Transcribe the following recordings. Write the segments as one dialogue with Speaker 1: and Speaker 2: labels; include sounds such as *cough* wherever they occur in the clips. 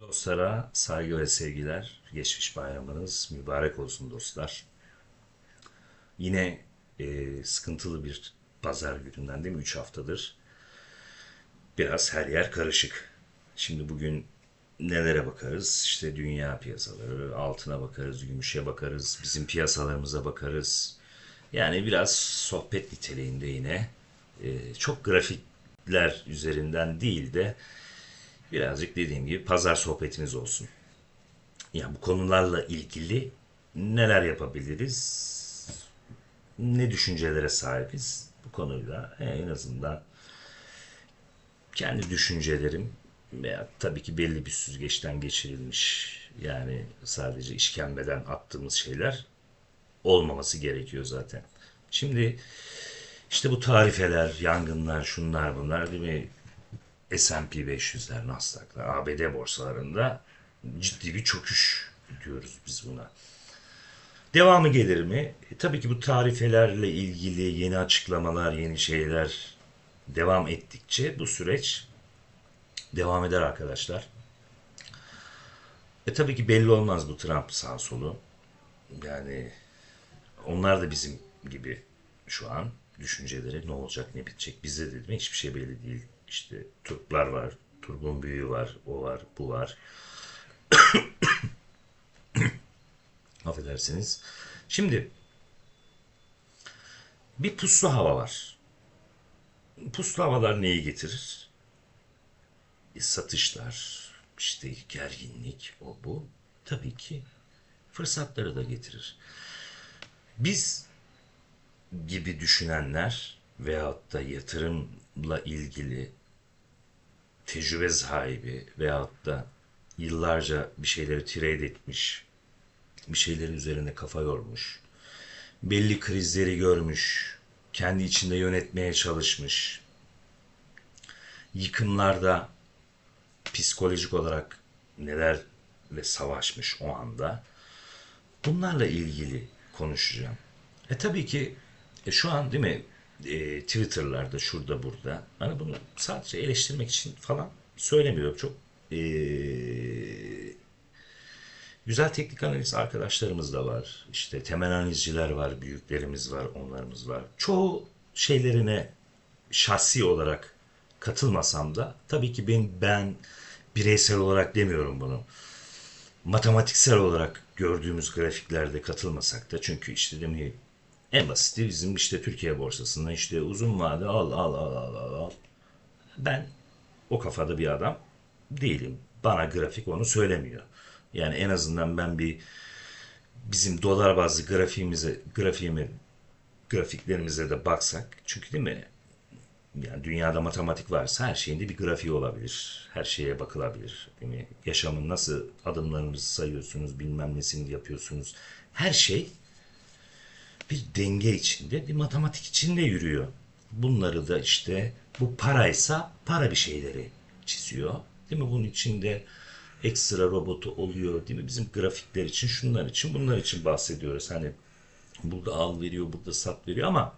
Speaker 1: Dostlara saygı ve sevgiler. Geçmiş bayramınız mübarek olsun dostlar. Yine e, sıkıntılı bir pazar gününden değil mi? 3 haftadır. Biraz her yer karışık. Şimdi bugün nelere bakarız? İşte dünya piyasaları, altına bakarız, gümüşe bakarız, bizim piyasalarımıza bakarız. Yani biraz sohbet niteliğinde yine. E, çok grafikler üzerinden değil de birazcık dediğim gibi pazar sohbetimiz olsun. Yani bu konularla ilgili neler yapabiliriz? Ne düşüncelere sahibiz? Bu konuyla en azından kendi düşüncelerim veya tabii ki belli bir süzgeçten geçirilmiş yani sadece işkembeden attığımız şeyler olmaması gerekiyor zaten. Şimdi işte bu tarifeler, yangınlar, şunlar bunlar değil mi? S&P 500'ler, Nasdaq'lar, ABD borsalarında ciddi bir çöküş diyoruz biz buna. Devamı gelir mi? E, tabii ki bu tarifelerle ilgili yeni açıklamalar, yeni şeyler devam ettikçe bu süreç devam eder arkadaşlar. E tabii ki belli olmaz bu Trump sağ solu. Yani onlar da bizim gibi şu an düşünceleri ne olacak ne bitecek bize de değil mi? Hiçbir şey belli değil. İşte Turklar var, Turgun büyüğü var, o var, bu var. *coughs* Affedersiniz. Şimdi bir puslu hava var. Puslu havalar neyi getirir? E, satışlar, işte gerginlik, o bu. Tabii ki fırsatları da getirir. Biz gibi düşünenler veyahut da yatırımla ilgili tecrübe sahibi veyahut da yıllarca bir şeyleri trade etmiş, bir şeylerin üzerine kafa yormuş, belli krizleri görmüş, kendi içinde yönetmeye çalışmış, yıkımlarda psikolojik olarak neler ve savaşmış o anda. Bunlarla ilgili konuşacağım. E tabii ki e şu an değil mi e, Twitter'larda şurada burada. Hani bunu sadece eleştirmek için falan söylemiyorum. Çok e, güzel teknik analiz arkadaşlarımız da var. İşte temel analizciler var, büyüklerimiz var, onlarımız var. Çoğu şeylerine şahsi olarak katılmasam da tabii ki ben, ben bireysel olarak demiyorum bunu. Matematiksel olarak gördüğümüz grafiklerde katılmasak da çünkü işte demeyi en basiti bizim işte Türkiye borsasında işte uzun vade al al al al al. Ben o kafada bir adam değilim. Bana grafik onu söylemiyor. Yani en azından ben bir bizim dolar bazlı grafiğimize grafiğimi grafiklerimize de baksak çünkü değil mi? Yani dünyada matematik varsa her şeyin de bir grafiği olabilir. Her şeye bakılabilir. Değil mi? Yaşamın nasıl adımlarınızı sayıyorsunuz, bilmem nesini yapıyorsunuz. Her şey bir denge içinde, bir matematik içinde yürüyor. Bunları da işte bu paraysa para bir şeyleri çiziyor. Değil mi? Bunun içinde ekstra robotu oluyor. Değil mi? Bizim grafikler için, şunlar için, bunlar için bahsediyoruz. Hani burada al veriyor, burada sat veriyor ama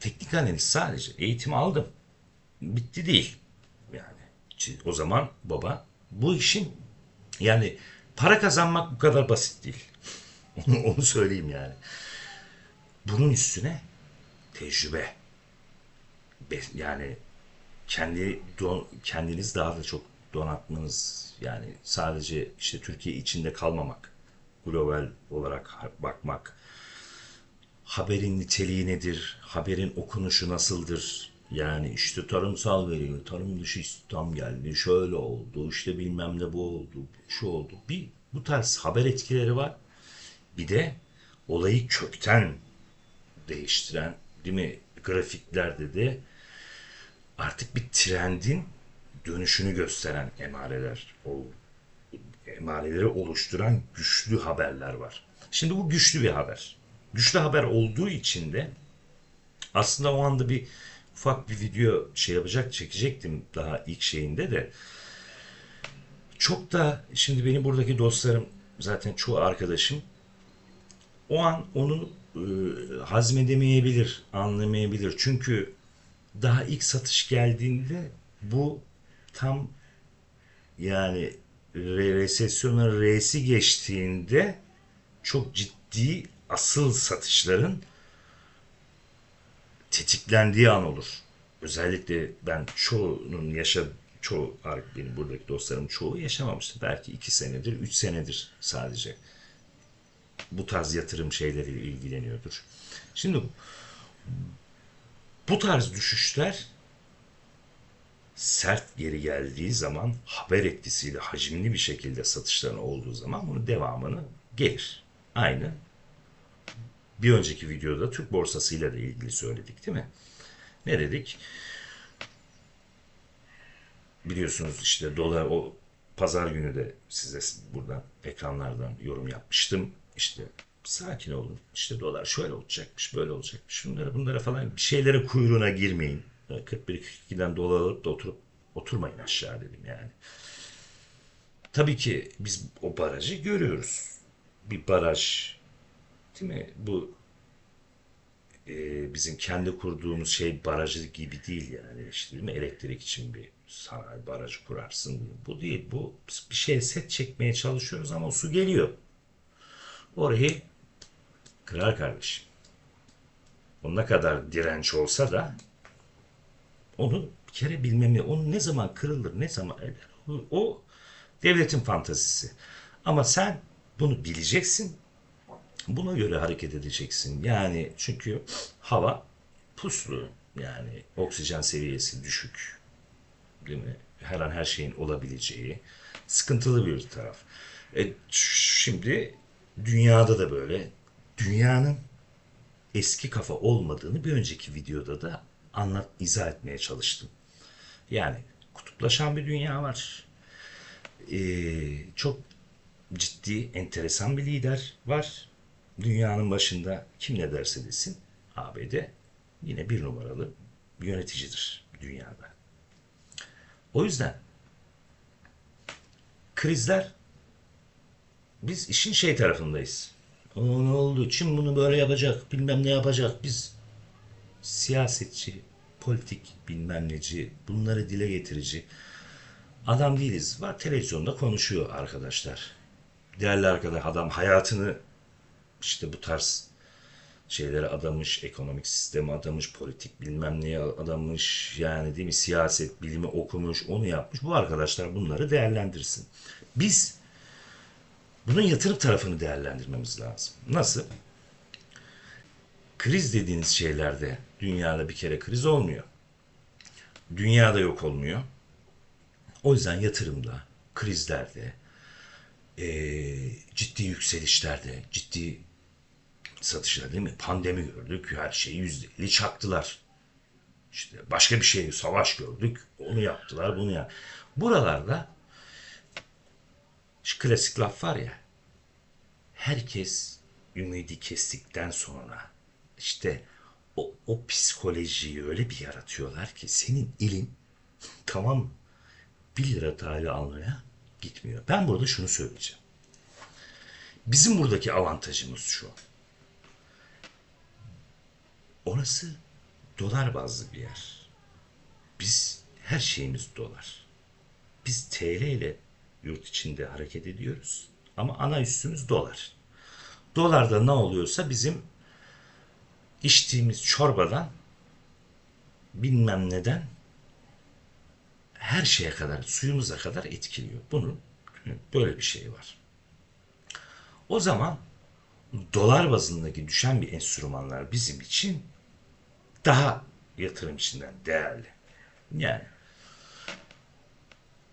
Speaker 1: teknik analiz sadece eğitim aldım. Bitti değil. Yani o zaman baba bu işin yani para kazanmak bu kadar basit değil. *laughs* Onu, söyleyeyim yani. Bunun üstüne tecrübe. Yani kendi kendiniz daha da çok donatmanız yani sadece işte Türkiye içinde kalmamak, global olarak bakmak, haberin niteliği nedir, haberin okunuşu nasıldır, yani işte tarımsal veriyor, tarım dışı istihdam geldi, şöyle oldu, işte bilmem ne bu oldu, şu oldu. Bir bu tarz haber etkileri var. Bir de olayı kökten değiştiren değil mi grafiklerde de artık bir trendin dönüşünü gösteren emareler, o emareleri oluşturan güçlü haberler var. Şimdi bu güçlü bir haber. Güçlü haber olduğu için de aslında o anda bir ufak bir video şey yapacak çekecektim daha ilk şeyinde de çok da şimdi benim buradaki dostlarım zaten çoğu arkadaşım o an onu e, hazmedemeyebilir, anlamayabilir. Çünkü daha ilk satış geldiğinde bu tam yani re- resesyonun R'si geçtiğinde çok ciddi asıl satışların tetiklendiği an olur. Özellikle ben çoğunun yaşa çoğu benim buradaki dostlarım çoğu yaşamamıştı. Belki iki senedir, üç senedir sadece bu tarz yatırım şeyleriyle ilgileniyordur. Şimdi bu tarz düşüşler sert geri geldiği zaman haber etkisiyle hacimli bir şekilde satışların olduğu zaman bunun devamını gelir. Aynı bir önceki videoda Türk borsasıyla da ilgili söyledik değil mi? Ne dedik? Biliyorsunuz işte dolar o pazar günü de size buradan ekranlardan yorum yapmıştım. İşte sakin olun. İşte dolar şöyle olacakmış, böyle olacakmış. Şunlara bunlara falan bir şeylere kuyruğuna girmeyin. 41-42'den dolar alıp da oturup oturmayın aşağı dedim yani. Tabii ki biz o barajı görüyoruz. Bir baraj değil mi? Bu e, bizim kendi kurduğumuz şey barajı gibi değil yani. İşte değil mi? Elektrik için bir sanayi barajı kurarsın. Bu değil. Bu bir şeye set çekmeye çalışıyoruz ama su geliyor. Orayı kırar kardeşim. O ne kadar direnç olsa da onu bir kere bilmemi, onu ne zaman kırılır, ne zaman eder. O, o devletin fantazisi. Ama sen bunu bileceksin. Buna göre hareket edeceksin. Yani çünkü hava puslu. Yani oksijen seviyesi düşük. Değil mi? Her an her şeyin olabileceği. Sıkıntılı bir taraf. E, şimdi dünyada da böyle. Dünyanın eski kafa olmadığını bir önceki videoda da anlat, izah etmeye çalıştım. Yani kutuplaşan bir dünya var. Ee, çok ciddi, enteresan bir lider var. Dünyanın başında kim ne derse desin ABD yine bir numaralı bir yöneticidir dünyada. O yüzden krizler biz işin şey tarafındayız. O ne oldu? Çin bunu böyle yapacak, bilmem ne yapacak. Biz siyasetçi, politik bilmem neci, bunları dile getirici adam değiliz. Var televizyonda konuşuyor arkadaşlar. Değerli arkadaş adam hayatını işte bu tarz şeylere adamış, ekonomik sistemi adamış, politik bilmem neye adamış, yani değil mi siyaset bilimi okumuş, onu yapmış. Bu arkadaşlar bunları değerlendirsin. Biz bunun yatırım tarafını değerlendirmemiz lazım. Nasıl? Kriz dediğiniz şeylerde dünyada bir kere kriz olmuyor. Dünyada yok olmuyor. O yüzden yatırımda, krizlerde, e, ciddi yükselişlerde, ciddi satışlar değil mi? Pandemi gördük, her şeyi yüzde elli çaktılar. İşte başka bir şey, savaş gördük, onu yaptılar, bunu ya. Buralarda şu klasik laf var ya, herkes ümidi kestikten sonra işte o, o psikolojiyi öyle bir yaratıyorlar ki senin elin *laughs* tamam bir lira tali almaya gitmiyor. Ben burada şunu söyleyeceğim. Bizim buradaki avantajımız şu. Orası dolar bazlı bir yer. Biz her şeyimiz dolar. Biz TL ile yurt içinde hareket ediyoruz. Ama ana üstümüz dolar. Dolarda ne oluyorsa bizim içtiğimiz çorbadan bilmem neden her şeye kadar, suyumuza kadar etkiliyor. Bunun böyle bir şey var. O zaman dolar bazındaki düşen bir enstrümanlar bizim için daha yatırım içinden değerli. Yani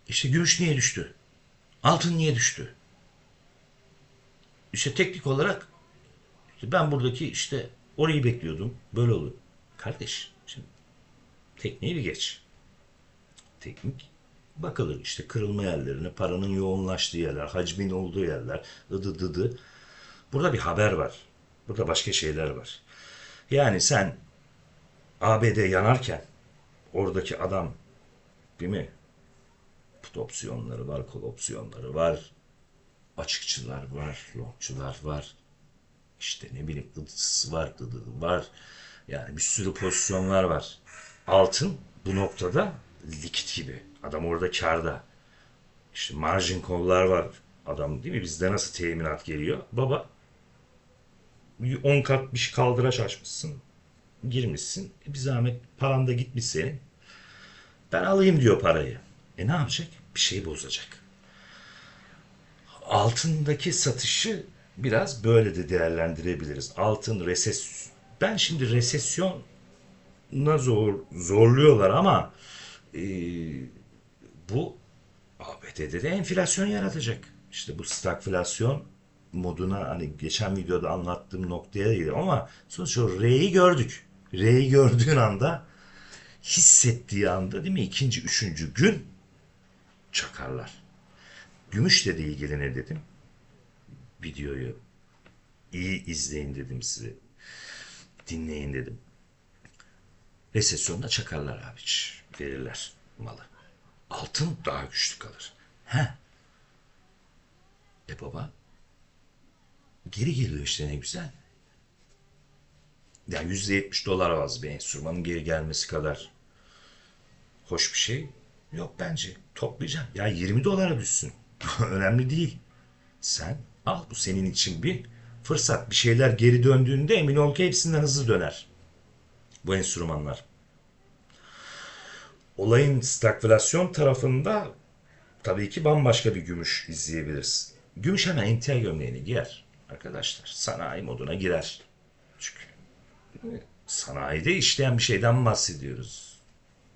Speaker 1: işte gümüş niye düştü? Altın niye düştü? İşte teknik olarak işte ben buradaki işte orayı bekliyordum. Böyle oldu. Kardeş şimdi tekniği bir geç. Teknik bakılır işte kırılma yerlerine, paranın yoğunlaştığı yerler, hacmin olduğu yerler, ıdı dıdı. Burada bir haber var. Burada başka şeyler var. Yani sen ABD yanarken oradaki adam değil mi? Put opsiyonları var, kol opsiyonları var. Açıkçılar var, longçular var. İşte ne bileyim ıdısı var, dıdı var. Yani bir sürü pozisyonlar var. Altın bu noktada likit gibi. Adam orada karda. İşte margin call'lar var. Adam değil mi? Bizde nasıl teminat geliyor? Baba 10 kat bir şey kaldıraç açmışsın. Girmişsin. E bir zahmet paran da gitmiş senin. Ben alayım diyor parayı. E ne yapacak? Bir şey bozacak. Altındaki satışı biraz böyle de değerlendirebiliriz. Altın resesyon. Ben şimdi resesyona zor, zorluyorlar ama e, bu ABD'de de enflasyon yaratacak. İşte bu stagflasyon moduna hani geçen videoda anlattığım noktaya geliyor ama sonuçta R'yi gördük. R'yi gördüğün anda hissettiği anda değil mi ikinci, üçüncü gün çakarlar. Gümüşle de ilgili ne dedim? Videoyu iyi izleyin dedim size. Dinleyin dedim. Resesyonda çakarlar abi. Verirler malı. Altın daha güçlü kalır. He. E baba. Geri geliyor işte ne güzel. Yani %70 dolar az bir enstrümanın geri gelmesi kadar hoş bir şey yok bence. Toplayacağım. Ya 20 dolara düşsün. *laughs* Önemli değil. Sen al bu senin için bir fırsat. Bir şeyler geri döndüğünde emin ol ki hepsinden hızlı döner. Bu enstrümanlar. Olayın stagflasyon tarafında tabii ki bambaşka bir gümüş izleyebiliriz. Gümüş hemen emtia gömleğini giyer arkadaşlar. Sanayi moduna girer. Çünkü sanayide işleyen bir şeyden bahsediyoruz.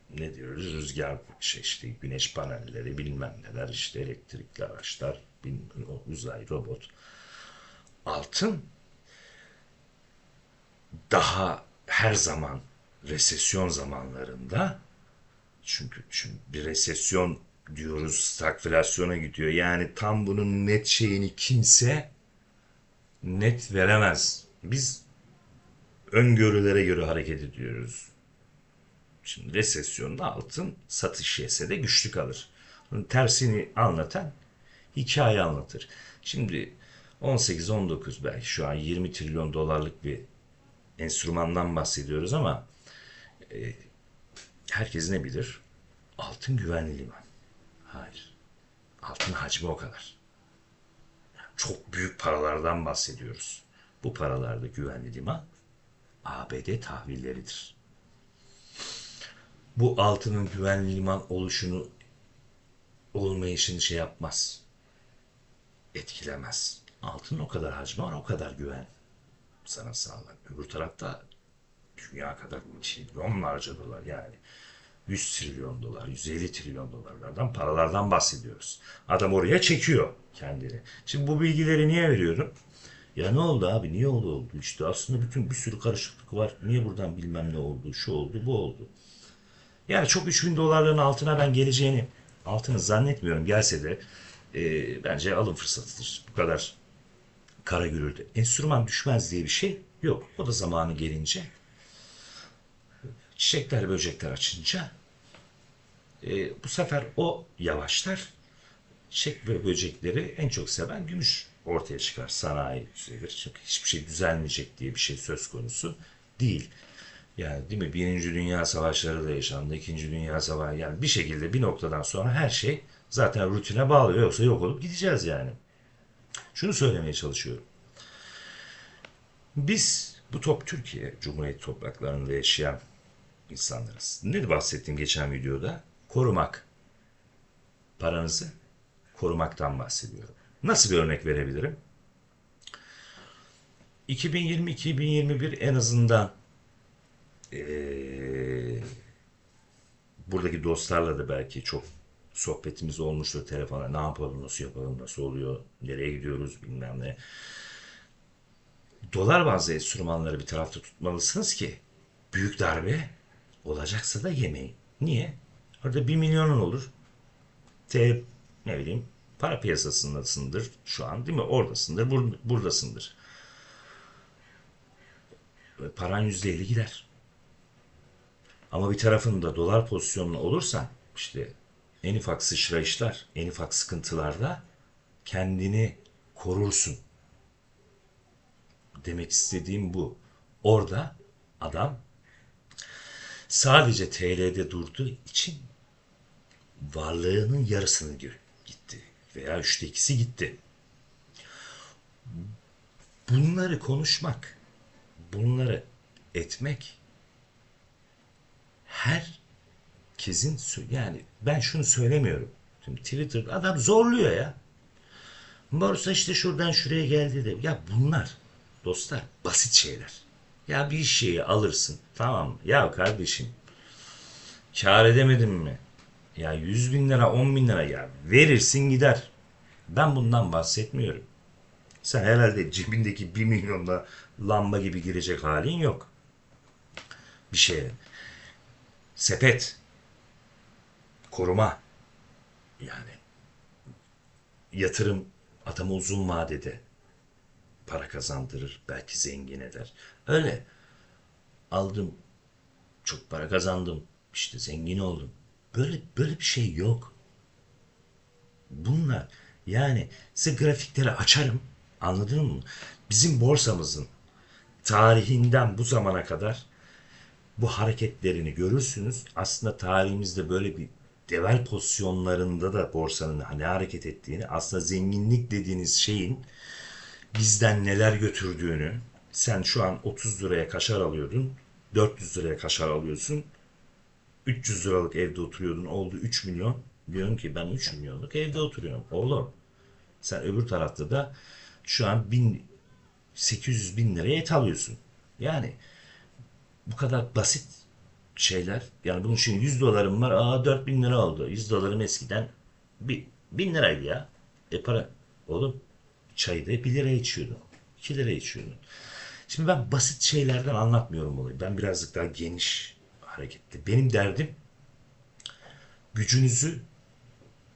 Speaker 1: Ne diyoruz? Rüzgar, şey işte güneş panelleri, bilmem neler, işte elektrikli araçlar, bilmem, uzay, robot. Altın daha her zaman resesyon zamanlarında çünkü, çünkü bir resesyon diyoruz stagflasyona gidiyor. Yani tam bunun net şeyini kimse net veremez. Biz öngörülere göre hareket ediyoruz. Şimdi resesyonda altın satış yese de güçlü kalır. Bunun tersini anlatan hikaye anlatır. Şimdi 18-19 belki şu an 20 trilyon dolarlık bir enstrümandan bahsediyoruz ama e, herkes ne bilir? Altın güvenli liman. Hayır. Altın hacmi o kadar. Çok büyük paralardan bahsediyoruz. Bu paralarda güvenli liman ABD tahvilleridir. Bu altının güvenli liman oluşunu olmayışını şey yapmaz. Etkilemez. Altın o kadar hacmi var, o kadar güven sana sağlar. Öbür tarafta dünya kadar trilyonlarca dolar yani 100 trilyon dolar, 150 trilyon dolarlardan paralardan bahsediyoruz. Adam oraya çekiyor kendini. Şimdi bu bilgileri niye veriyorum? Ya ne oldu abi? Niye oldu oldu? İşte aslında bütün bir sürü karışıklık var. Niye buradan bilmem ne oldu? Şu oldu, bu oldu. Yani çok 3000 dolarların altına ben geleceğini altını zannetmiyorum. Gelse de e, bence alım fırsatıdır. Bu kadar kara gürültü. Enstrüman düşmez diye bir şey yok. O da zamanı gelince çiçekler böcekler açınca e, bu sefer o yavaşlar. Çiçek ve böcekleri en çok seven gümüş ortaya çıkar. Sanayi düzelir. Çünkü hiçbir şey düzelmeyecek diye bir şey söz konusu değil. Yani değil mi? Birinci Dünya Savaşları da yaşandı. İkinci Dünya Savaşı yani bir şekilde bir noktadan sonra her şey zaten rutine bağlı. Yoksa yok olup gideceğiz yani. Şunu söylemeye çalışıyorum. Biz bu top Türkiye Cumhuriyet topraklarında yaşayan insanlarız. Ne bahsettim geçen videoda? Korumak. Paranızı korumaktan bahsediyorum. Nasıl bir örnek verebilirim? 2020-2021 en azından ee, buradaki dostlarla da belki çok sohbetimiz olmuştur telefona. Ne yapalım, nasıl yapalım, nasıl oluyor, nereye gidiyoruz bilmem ne. Dolar bazlı enstrümanları bir tarafta tutmalısınız ki büyük darbe olacaksa da yemeyin. Niye? Orada bir milyonun olur. T ne bileyim para piyasasındasındır şu an değil mi? Oradasındır, bur buradasındır. Paran yüzde elli gider. Ama bir tarafında dolar pozisyonlu olursa işte en ufak sıçrayışlar, en ufak sıkıntılarda kendini korursun. Demek istediğim bu. Orada adam sadece TL'de durduğu için varlığının yarısını gitti. veya üçte ikisi gitti. Bunları konuşmak, bunları etmek herkesin yani ben şunu söylemiyorum. Şimdi Twitter'da adam zorluyor ya. Borsa işte şuradan şuraya geldi de. Ya bunlar dostlar basit şeyler. Ya bir şeyi alırsın tamam? Ya kardeşim kar edemedin mi? Ya 100 bin lira 10 bin lira ya verirsin gider. Ben bundan bahsetmiyorum. Sen herhalde cebindeki 1 milyonla lamba gibi girecek halin yok. Bir şeye. Sepet. Koruma. Yani yatırım adamı uzun vadede para kazandırır. Belki zengin eder. Öyle. Aldım. Çok para kazandım. işte zengin oldum. Böyle böyle bir şey yok. Bunlar yani size grafikleri açarım. Anladın mı? Bizim borsamızın tarihinden bu zamana kadar bu hareketlerini görürsünüz. Aslında tarihimizde böyle bir deval pozisyonlarında da borsanın hani hareket ettiğini aslında zenginlik dediğiniz şeyin bizden neler götürdüğünü sen şu an 30 liraya kaşar alıyordun 400 liraya kaşar alıyorsun 300 liralık evde oturuyordun oldu 3 milyon. Diyorsun ki ben 3 milyonluk evde oturuyorum. Oğlum sen öbür tarafta da şu an 1000 800 bin liraya et alıyorsun. Yani bu kadar basit şeyler. Yani bunun için 100 dolarım var. Aa 4000 lira oldu. 100 dolarım eskiden bir, 1000 liraydı ya. E para. Oğlum çayı da 1 lira içiyordun. 2 lira içiyordun. Şimdi ben basit şeylerden anlatmıyorum olayı. Ben birazcık daha geniş hareketli. Benim derdim gücünüzü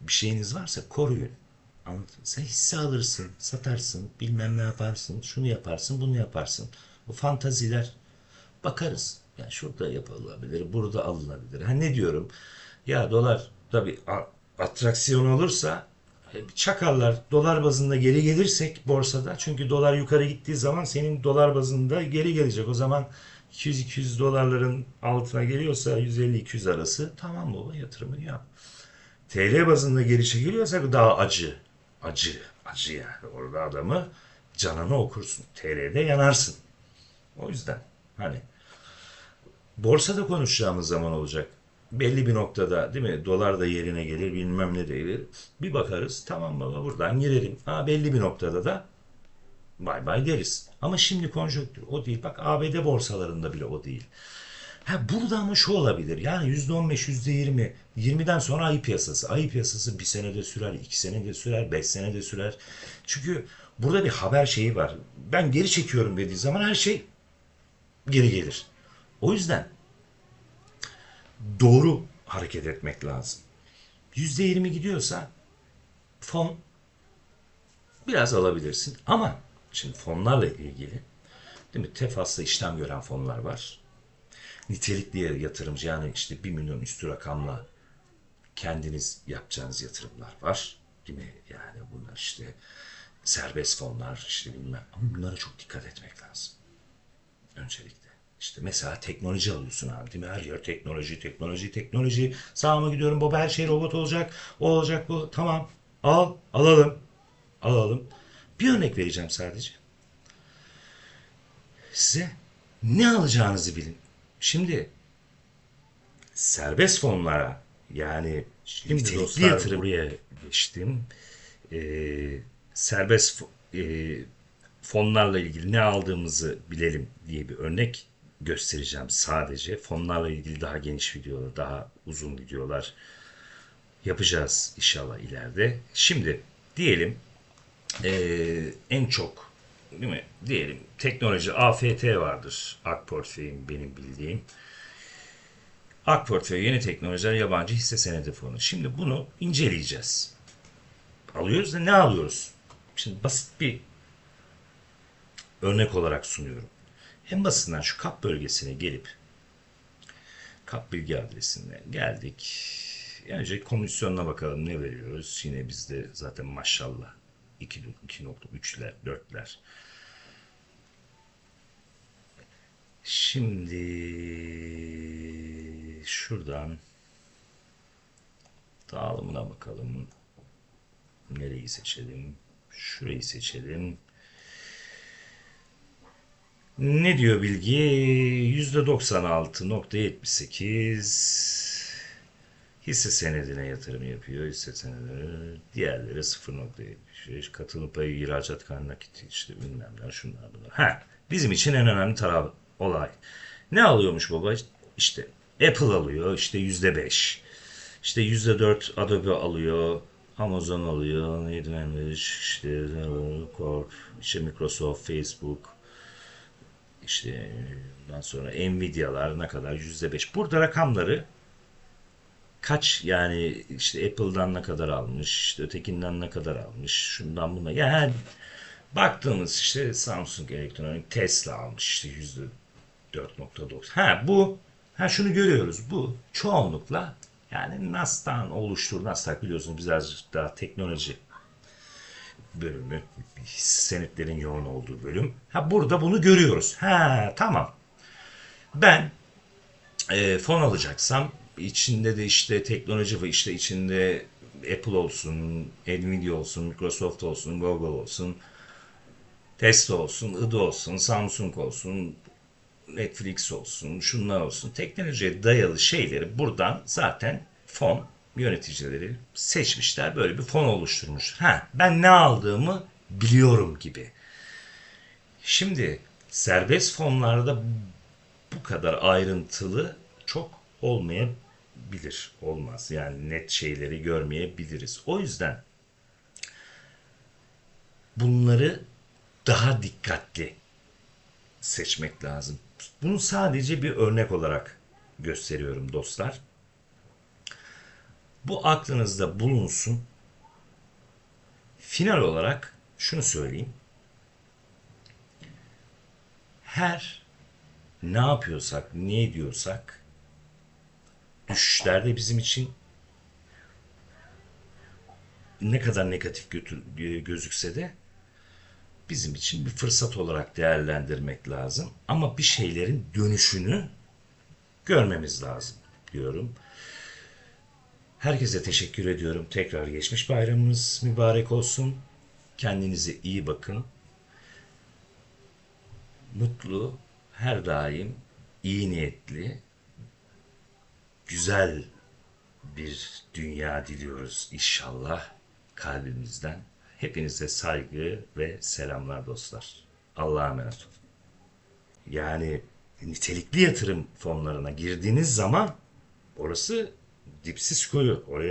Speaker 1: bir şeyiniz varsa koruyun. Anladın? Sen hisse alırsın, satarsın, bilmem ne yaparsın, şunu yaparsın, bunu yaparsın. Bu fantaziler bakarız. Yani şurada yapılabilir, burada alınabilir. Ha ne diyorum? Ya dolar tabii atraksiyon olursa e, çakarlar. Dolar bazında geri gelirsek borsada çünkü dolar yukarı gittiği zaman senin dolar bazında geri gelecek. O zaman 200-200 dolarların altına geliyorsa 150-200 arası tamam baba yatırımını yap. TL bazında geri çekiliyorsa daha acı. Acı. Acı yani. Orada adamı canını okursun. TL'de yanarsın. O yüzden hani borsada konuşacağımız zaman olacak. Belli bir noktada değil mi? Dolar da yerine gelir bilmem ne de. Bir bakarız tamam baba buradan girelim. Ha, belli bir noktada da bay bay deriz. Ama şimdi konjonktür o değil. Bak ABD borsalarında bile o değil. Ha burada ama şu olabilir. Yani %15, %20, 20'den sonra ayı piyasası. Ayı piyasası bir senede sürer, iki senede sürer, beş senede sürer. Çünkü burada bir haber şeyi var. Ben geri çekiyorum dediği zaman her şey geri gelir. O yüzden doğru hareket etmek lazım. %20 gidiyorsa fon biraz alabilirsin. Ama şimdi fonlarla ilgili değil mi? Tefasla işlem gören fonlar var. Nitelikli yatırımcı yani işte 1 milyon üstü rakamla kendiniz yapacağınız yatırımlar var. Değil mi? Yani bunlar işte serbest fonlar işte bilmem. Ama bunlara çok dikkat etmek lazım. Öncelikle. İşte mesela teknoloji alıyorsun abi değil mi? Her yer teknoloji, teknoloji, teknoloji. Sağa mı gidiyorum baba her şey robot olacak. O olacak bu. Tamam. Al. Alalım. Alalım. Bir örnek vereceğim sadece. Size ne alacağınızı bilin. Şimdi serbest fonlara yani
Speaker 2: Şimdi
Speaker 1: nitelikli
Speaker 2: dostlar,
Speaker 1: yatırım buraya geçtim. Ee, serbest e, fonlarla ilgili ne aldığımızı bilelim diye bir örnek göstereceğim sadece. Fonlarla ilgili daha geniş videolar, daha uzun videolar yapacağız inşallah ileride. Şimdi diyelim eee, en çok değil mi? Diyelim teknoloji AFT vardır. Ak portföyüm benim bildiğim. Ak portföy yeni teknolojiler yabancı hisse senedi fonu. Şimdi bunu inceleyeceğiz. Alıyoruz da ne alıyoruz? Şimdi basit bir örnek olarak sunuyorum. En basitinden şu kap bölgesine gelip kap bilgi adresine geldik. Önce komisyonuna bakalım ne veriyoruz. Yine bizde zaten maşallah 2.3'ler 4'ler. Şimdi şuradan dağılımına bakalım. Nereyi seçelim? Şurayı seçelim. Ne diyor bilgi? %96.78 hisse senedine yatırım yapıyor. Hisse senedi diğerleri 0.75 katılım payı ihracat kaynak işte bilmem ne şunlar bunlar. Ha, bizim için en önemli taraf olay. Ne alıyormuş baba? İşte Apple alıyor işte %5. İşte %4 Adobe alıyor. Amazon alıyor. Neydi? işte Corp, işte Microsoft, Facebook, işte ondan sonra Nvidia'lar ne kadar %5. Burada rakamları kaç yani işte Apple'dan ne kadar almış, işte ötekinden ne kadar almış, şundan buna. Yani baktığımız işte Samsung Elektronik Tesla almış işte yüzde 4.9. Ha bu ha şunu görüyoruz. Bu çoğunlukla yani NAS'tan oluştur. NASDAQ biliyorsunuz birazcık daha teknoloji bölümü, senetlerin yoğun olduğu bölüm. Ha burada bunu görüyoruz. Ha tamam. Ben e, fon alacaksam içinde de işte teknoloji ve işte içinde Apple olsun, Nvidia olsun, Microsoft olsun, Google olsun, Tesla olsun, IDO olsun, Samsung olsun, Netflix olsun, şunlar olsun. Teknolojiye dayalı şeyleri buradan zaten fon yöneticileri seçmişler. Böyle bir fon oluşturmuş. Ha, ben ne aldığımı biliyorum gibi. Şimdi serbest fonlarda bu kadar ayrıntılı çok olmayabilir. Olmaz. Yani net şeyleri görmeyebiliriz. O yüzden bunları daha dikkatli seçmek lazım. Bunu sadece bir örnek olarak gösteriyorum dostlar. Bu aklınızda bulunsun. Final olarak şunu söyleyeyim. Her ne yapıyorsak, ne ediyorsak düşüşlerde bizim için ne kadar negatif götür, gözükse de bizim için bir fırsat olarak değerlendirmek lazım. Ama bir şeylerin dönüşünü görmemiz lazım diyorum. Herkese teşekkür ediyorum. Tekrar geçmiş bayramınız mübarek olsun. Kendinize iyi bakın. Mutlu, her daim iyi niyetli, güzel bir dünya diliyoruz inşallah kalbimizden. Hepinize saygı ve selamlar dostlar. Allah'a emanet olun. Yani nitelikli yatırım fonlarına girdiğiniz zaman orası dipsiz kuyu. Oraya